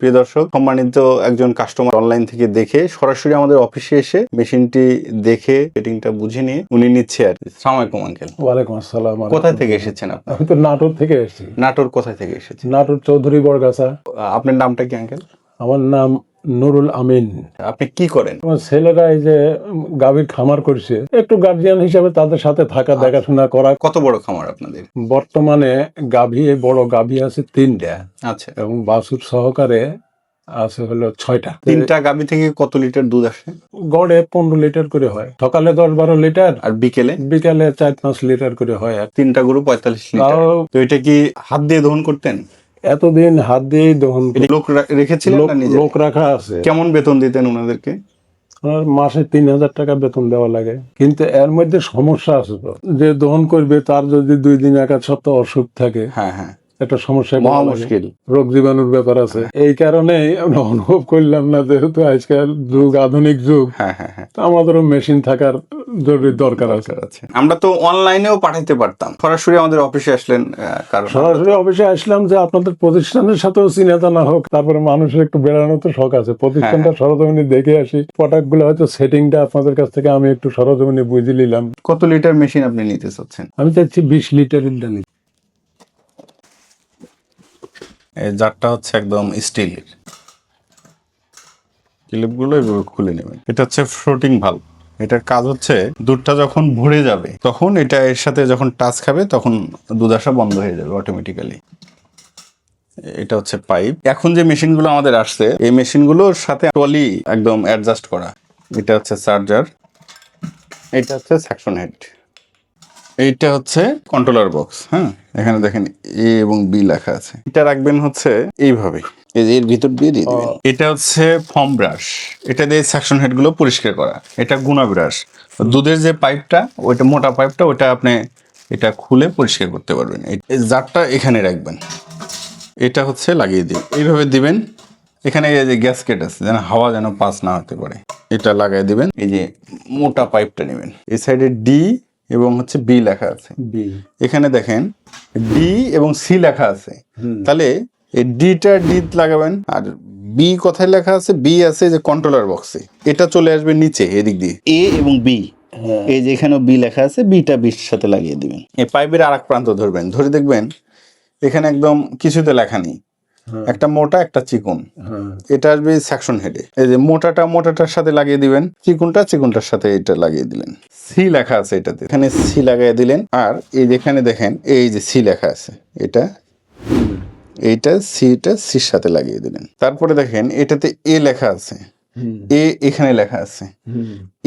প্রিয় দর্শক সম্মানিত একজন কাস্টমার অনলাইন থেকে দেখে সরাসরি আমাদের অফিসে এসে মেশিনটি দেখে ফিটিংটা বুঝে নিয়ে উনি নিচ্ছে আর কি। সালাম আলাইকুম আঙ্কেল ওয়ালাইকুম আসসালাম। কোথায় থেকে এসেছেন আপনি? আমি তো নাটোর থেকে এসেছি। নাটোর কোথায় থেকে এসেছেন? নাটোর চৌধুরী বরগাছা আপনার নামটা কি আঙ্কেল আমার নাম নুরুল আমিন। আপনি কি করেন? আমার ছেলেরা এই যে গাভীর খামার করছে একটু গার্জিয়ান হিসাবে তাদের সাথে থাকা দেখাশোনা করা। কত বড় খামার আপনাদের? বর্তমানে গাভী বড় গাভী আছে তিনটা। আচ্ছা। এবং বাছুর সহকারে আছে হলো ছয়টা। তিনটা গাবি থেকে কত লিটার দুধ আসে? গড়ে পনেরো লিটার করে হয়। সকালে দশ বারো লিটার আর বিকেলে? বিকালে চার পাঁচ লিটার করে হয়। আর তিনটা গরু পঁয়তাল্লিশ লিটার। তো এটা কি হাত দিয়ে দহন করতেন? এতদিন হাত দিয়েই দহন লোক রেখেছিল লোক রাখা আছে। কেমন বেতন দিতেন ওনাদেরকে ওনার মাসে তিন হাজার টাকা বেতন দেওয়া লাগে। কিন্তু এর মধ্যে সমস্যা আছে তো। যে দহন করবে তার যদি দুই দিন এক সপ্তাহ অসুখ থাকে হ্যাঁ হ্যাঁ। একটা সমস্যা মহা মুশকিল। রোগ জীবাণুর ব্যাপার আছে। এই কারণেই আমরা অনুভব করলাম না যেহেতু আজকাল যুগ আধুনিক যুগ হ্যাঁ হ্যাঁ হ্যাঁ। তো আমাদেরও মেশিন থাকার জরুরি দরকার আছে। আমরা তো অনলাইনেও পাঠাইতে পারতাম। সরাসরি আমাদের অফিসে আসলেন কারণ সরাসরি অফিসে আসলাম যে আপনাদের প্রতিষ্ঠানের সাথেও চিনা জানা হোক। তারপরে মানুষের একটু বেড়ানো তো শখ আছে। প্রতিষ্ঠানটা সরজমিনি দেখে আসি। প্রোডাক্টগুলো হয়তো সেটিংটা আপনাদের কাছ থেকে আমি একটু সরজমিনি বুঝে নিলাম। কত লিটার মেশিন আপনি নিতে চাচ্ছেন? আমি চাচ্ছি বিশ লিটার দানি এই জারটা হচ্ছে একদম স্টিলের ক্লিপগুলো এভাবে খুলে নেবেন। এটা হচ্ছে ফ্লোটিং ভাল্ব এটার কাজ হচ্ছে, দুধটা যখন ভরে যাবে, তখন এটা এর সাথে যখন টাচ খাবে, তখন দুধ আসা বন্ধ হয়ে যাবে অটোমেটিক্যালি এটা হচ্ছে পাইপ এখন যে মেশিনগুলো আমাদের আসছে, এই মেশিনগুলোর সাথে টলি একদম অ্যাডজাস্ট করা। এটা হচ্ছে চার্জার এটা হচ্ছে সেকশন হেড এইটা হচ্ছে কন্ট্রোলার বক্স হ্যাঁ? এখানে দেখেন এ এবং বি লেখা আছে। এটা রাখবেন হচ্ছে এইভাবে। এর ভিতর দিয়ে দিয়ে দিবেন। এটা হচ্ছে ফর্ম ব্রাশ এটা দিয়ে সেকশন হেডগুলো পরিষ্কার করা। এটা গুণা ব্রাশ দুধের যে পাইপটা ওইটা মোটা পাইপটা ওটা আপনি এটা খুলে পরিষ্কার করতে পারবেন। এই এই জারটা এখানে রাখবেন। এটা হচ্ছে লাগিয়ে দিন এইভাবে দিবেন। এখানে এই যে গ্যাসকেট আছে যেন হাওয়া যেন পাস না হতে পারে। এটা লাগাই দিবেন। এই যে মোটা পাইপটা নেবেন। এই সাইডে ডি এবং হচ্ছে বি লেখা আছে। বি এখানে দেখেন ডি এবং সি লেখা আছে। তাহলে এই ডিটা ডি লাগাবেন আর বি কোথায় লেখা আছে বি আছে যে কন্ট্রোলার বক্সে এটা চলে আসবে নিচে এদিক দিয়ে। এ এবং বি এই যে এখানে বি লেখা আছে বিটা বির সাথে লাগিয়ে দিবেন। এই পাইপের আর এক প্রান্ত ধরবেন। ধরে দেখবেন এখানে একদম কিছুতে লেখা নেই। একটা মোটা একটা চিকন। হ্যাঁ। এটা আসবে সেকশন হেডে এই যে মোটাটা মোটাটার সাথে লাগিয়ে দিবেন চিকুনটা চিকুনটার সাথে এটা লাগিয়ে দিলেন। সি লেখা আছে এটাতে। এখানে সি লাগিয়ে দিলেন আর এই যেখানে দেখেন এই যে সি লেখা আছে এটা এইটা সিটা সির সাথে লাগিয়ে দিলেন। তারপরে দেখেন এটাতে এ লেখা আছে এ এখানে লেখা আছে।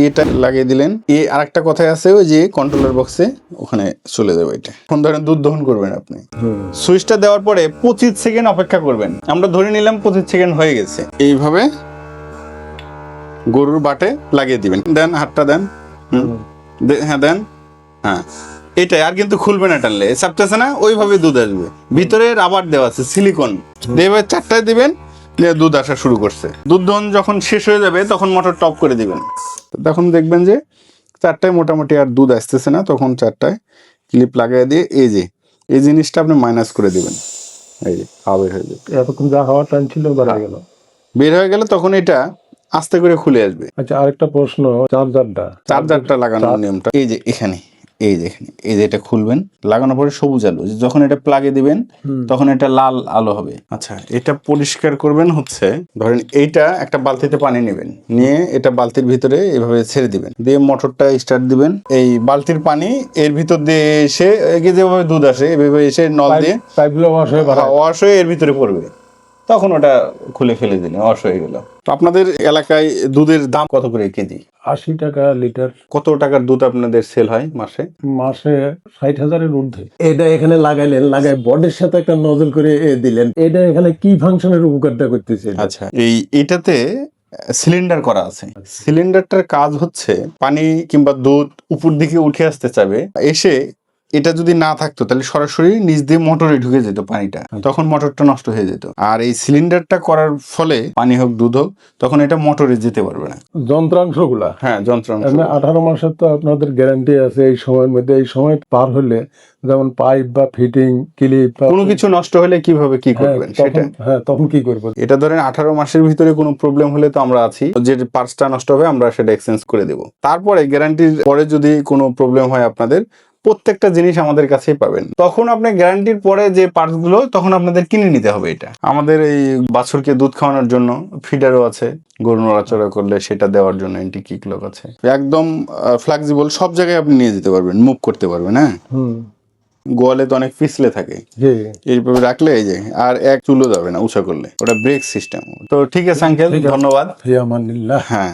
এটা লাগিয়ে দিলেন। এ আরেকটা কথায় আছে ওই যে কন্ট্রোলার বক্সে ওখানে চলে যাবে এটা। ফোন ধরেন দুধ দহন করবেন আপনি। সুইচটা দেওয়ার পরে পঁচিশ সেকেন্ড অপেক্ষা করবেন। আমরা ধরে নিলাম পঁচিশ সেকেন্ড হয়ে গেছে। এইভাবে গরুর বাটে লাগিয়ে দিবেন। দেন হাতটা দেন। হ্যাঁ দেন। হ্যাঁ। এটাই আর কিন্তু খুলবে না টানলে। চাপতেছে না ওইভাবে দুধ আসবে। ভিতরে রাবার দেওয়া আছে সিলিকন দেবে চারটায় দিবেন। দিয়ে দুধ আসা শুরু করছে। দুধ দহন যখন শেষ হয়ে যাবে তখন মোটর টপ করে দিবেন। তখন দেখবেন যে চারটায় মোটামুটি আর দুধ আসতেছে না তখন চারটায় ক্লিপ লাগিয়ে দিয়ে এই যে এই জিনিসটা আপনি মাইনাস করে দিবেন। এই যে হাওয়া বের হয়ে যাবে। এতক্ষণ যা হাওয়া টানছিল বেড়ে গেল। বের হয়ে গেলে তখন এটা আস্তে করে খুলে আসবে। আচ্ছা আরেকটা প্রশ্ন চার্জারটা চার্জারটা লাগানোর নিয়মটা। এই যে এখানে। এই যে এখানে এই যে এটা খুলবেন লাগানোর পরে সবুজ আলো যখন এটা প্লাগে দিবেন তখন এটা লাল আলো হবে। আচ্ছা এটা পরিষ্কার করবেন হচ্ছে ধরেন এইটা একটা বালতিতে পানি নেবেন নিয়ে এটা বালতির ভিতরে এভাবে ছেড়ে দিবেন। দিয়ে মোটরটা স্টার্ট দিবেন এই বালতির পানি এর ভিতর দিয়ে এসে যেভাবে দুধ আসে এভাবে এসে নল দিয়ে ওয়াশ হয়ে ওয়াশ হয়ে এর ভিতরে পড়বে। তখন ওটা খুলে ফেলে দিলে অস হয়ে গেল। তো আপনাদের এলাকায় দুধের দাম কত করে কেজি? আশি টাকা লিটার। কত টাকার দুধ আপনাদের সেল হয় মাসে? মাসে ষাট হাজারের ঊর্ধ্বে। এটা এখানে লাগাইলেন লাগাই বডির সাথে একটা নজল করে এ দিলেন। এটা এখানে কি ফাংশনের উপকারটা করতেছে? আচ্ছা এই এটাতে সিলিন্ডার করা আছে। সিলিন্ডারটার কাজ হচ্ছে পানি কিংবা দুধ উপর দিকে উঠে আসতে চাবে এসে এটা যদি না থাকতো তাহলে সরাসরি নিচ দিয়ে মোটরে ঢুকে যেত পানিটা। তখন মোটরটা নষ্ট হয়ে যেত। আর এই সিলিন্ডারটা করার ফলে পানি হোক দুধ হোক তখন এটা মোটরে যেতে পারবে না। যন্ত্রাংশগুলা? হ্যাঁ যন্ত্রাংশ। আঠারো মাসের তো আপনাদের গ্যারান্টি আছে এই সময়ের মধ্যে। এই সময় পার হলে যেমন পাইপ বা ফিটিং ক্লিপ কোনো কিছু নষ্ট হলে কীভাবে কি করবেন? সেটা হ্যাঁ তখন কি করব? এটা ধরেন আঠারো মাসের ভিতরে কোনো প্রবলেম হলে তো আমরা আছি। যে পার্টসটা নষ্ট হবে আমরা সেটা এক্সচেঞ্জ করে দেব। তারপরে গ্যারান্টির পরে যদি কোনো প্রবলেম হয় আপনাদের প্রত্যেকটা জিনিস আমাদের কাছেই পাবেন। তখন আপনি গ্যারান্টির পরে যে পার্টসগুলো তখন আপনাদের কিনে নিতে হবে এটা। আমাদের এই বাছুরকে দুধ খাওয়ানোর জন্য ফিডারও আছে। গরু নড়াচড়া করলে সেটা দেওয়ার জন্য এন্টি কিক লক আছে। একদম ফ্লেক্সিবল সব জায়গায় আপনি নিয়ে যেতে পারবেন মুভ করতে পারবেন হ্যাঁ? হুম। গোয়ালে তো অনেক পিছলে থাকে। এইভাবে রাখলে এই যে আর এক চুলো যাবে না উঁচা করলে। ওটা ব্রেক সিস্টেম তো ঠিক আছে আঙ্কেল ধন্যবাদ। হ্যাঁ।